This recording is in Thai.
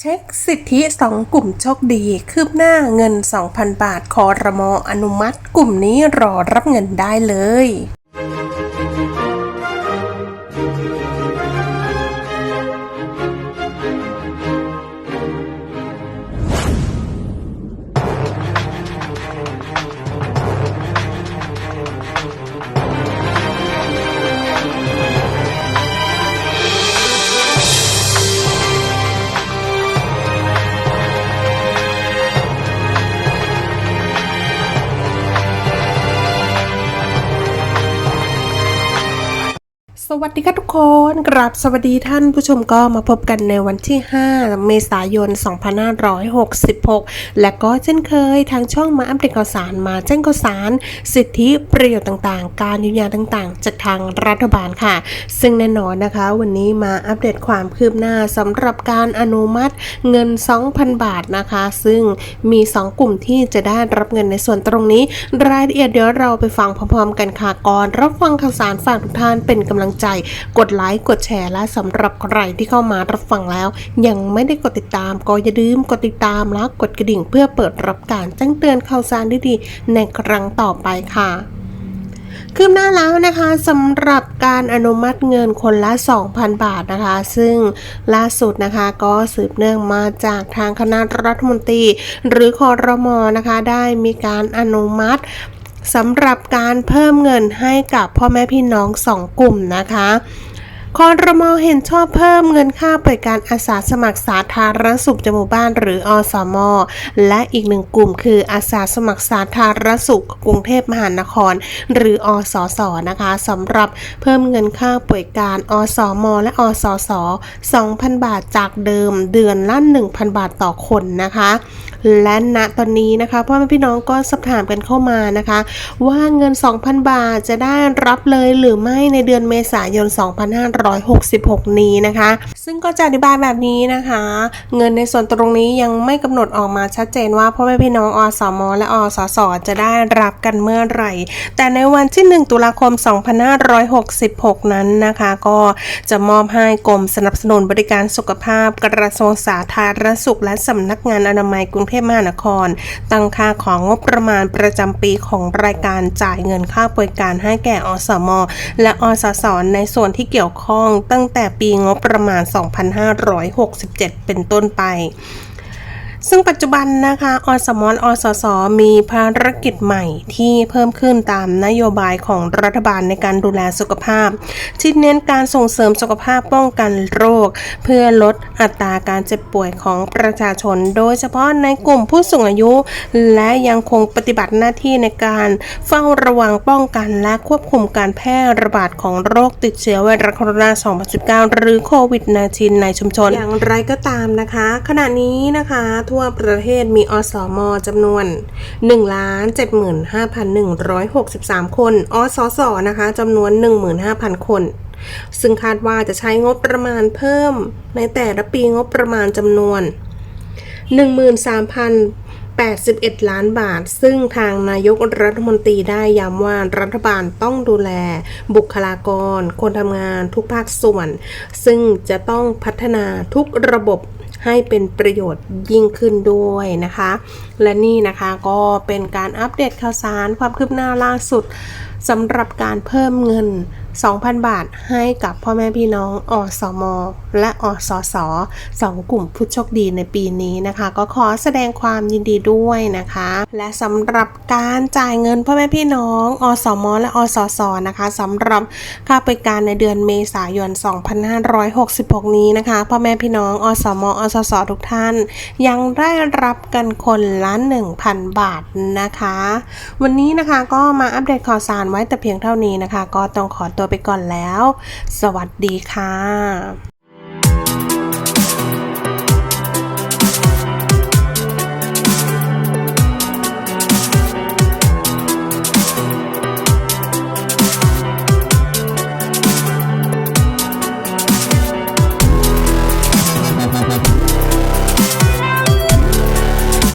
เช็คสิทธิ 2 กลุ่มโชคดี คืบหน้าเงิน 2,000 บาทคอรมออนุมัติ กลุ่มนี้รอรับเงินได้เลย วัสดีค่ะทุกคนกราบสวัสดีท่านผู้ชมก็มาพบกันในวันที่ 5 เมษายน 2566 และก็เช่นเคยทางช่องมาอัปเดตข่าวสารมาแจ้งข่าวสาร สิทธิประโยชน์ต่างๆ การเยียวยาต่างๆ จากทางรัฐบาลค่ะ ซึ่งแน่นอนนะคะ วันนี้มาอัปเดตความคืบหน้าสำหรับการอนุมัติเงิน 2,000 บาทนะคะ ซึ่งมี 2 กลุ่มที่จะได้รับเงินในส่วนตรงนี้ รายละเอียดเดี๋ยวเราไปฟังพร้อมๆ กันค่ะก่อนรับฟังข่าวสารฝากทุกท่านเป็นกำลังใจกดไลค์กดแชร์และสำหรับใครที่เข้ามารับฟังแล้ว ยังไม่ได้กดติดตามก็อย่าลืมกดติดตามและกดกระดิ่งเพื่อเปิดรับการแจ้งเตือนข่าวสารดีๆในครั้งต่อไปค่ะคืบหน้าแล้วนะคะสำหรับการอนุมัติเงินคนละ 2,000 บาทนะคะ ซึ่งล่าสุดนะคะก็สืบเนื่องมาจากทางคณะรัฐมนตรี หรือคอรมอนะคะ ได้มีการอนุมัติ สำหรับการเพิ่มเงินให้กับพ่อแม่พี่น้องสองกลุ่มนะคะคอรมอเห็นชอบเพิ่มเงินค่าบริการอาสาสมัครสาธารณสุขจหมู่บ้านหรืออสม และอีกหนึ่งกลุ่มคืออาสาสมัครสาธารณสุขกรุงเทพมหานคร หรืออสสนะคะสำหรับเพิ่มเงินค่าบริการอสม และอสส 2,000 บาทจากเดิมเดือนละ 1,000 บาทต่อคนนะคะ และณตอนนี้นะคะพ่อแม่พี่น้องก็สอบถามกันเข้ามานะคะ ว่าเงิน 2,000 บาทจะได้รับเลยหรือไม่ในเดือนเมษายน 2566 นี้นะคะ ซึ่งก็จะอธิบายแบบนี้นะคะ เงินในส่วนตรงนี้ยังไม่กำหนดออกมาชัดเจนว่าพ่อแม่พี่น้องอสมและอสสจะได้รับกันเมื่อไหร่ แต่ในวันที่ 1 ตุลาคม 2566 นั้นนะคะ ก็จะมอบให้กรมสนับสนุนบริการสุขภาพกระทรวงสาธารณสุขและสำนักงานอนามัยกรุงเทพมหานคร ตั้งค่าของงบประมาณประจำปีของรายการจ่ายเงินค่าบริการให้แก่อสม และอสสในส่วนที่เกี่ยวข้องตั้งแต่ปีงบประมาณ 2567 เป็นต้นไป ซึ่งปัจจุบันนะคะอสมอสสมีภารกิจใหม่ที่เพิ่มขึ้นตามนโยบายของรัฐบาลในการดูแลสุขภาพ ที่เน้นการส่งเสริมสุขภาพป้องกันโรค เพื่อลดอัตราการเจ็บป่วยของประชาชน โดยเฉพาะในกลุ่มผู้สูงอายุ และยังคงปฏิบัติหน้าที่ในการเฝ้าระวังป้องกันและควบคุมการแพร่ระบาดของโรคติดเชื้อไวรัสโคโรนา 2019 หรือโควิด -19 ในชุมชน อย่างไรก็ตามนะคะ ขณะนี้นะคะทั่วั่วประเทศมีอสมจำนวน 1,75,163 คน อสสนะคะจำนวน 15,000 คน ซึ่งคาดว่าจะใช้งบประมาณเพิ่มในแต่ละปีงบประมาณจำนวน 13,081 ล้านบาท ซึ่งทางนายกรัฐมนตรีได้ย้ำว่ารัฐบาลต้องดูแล บุคลากร คนทำงานทุกภาคส่วน ซึ่งจะต้องพัฒนาทุกระบบ ให้เป็นประโยชน์ยิ่งขึ้นด้วยนะคะ และนี่นะคะก็เป็นการอัปเดตข่าวสารความคืบหน้าล่าสุดสำหรับการเพิ่มเงิน 2,000 บาทให้กับพ่อแม่พี่น้องอสม และอสสสองกลุ่มผู้โชคดีในปีนี้นะคะ ก็ขอแสดงความยินดีด้วยนะคะ และสำหรับการจ่ายเงินพ่อแม่พี่น้องอสม และอสสนะคะสำหรับค่าบริการในเดือนเมษายน 2566 นี้นะคะพ่อแม่พี่น้องอสม อสสทุกท่าน ยังได้รับกันคนละ1,000 บาทนะคะ วันนี้นะคะก็มาอัปเดตข่าวสารไว้แต่เพียงเท่านี้นะคะ ก็ต้องขอตัวไปก่อนแล้ว สวัสดีค่ะ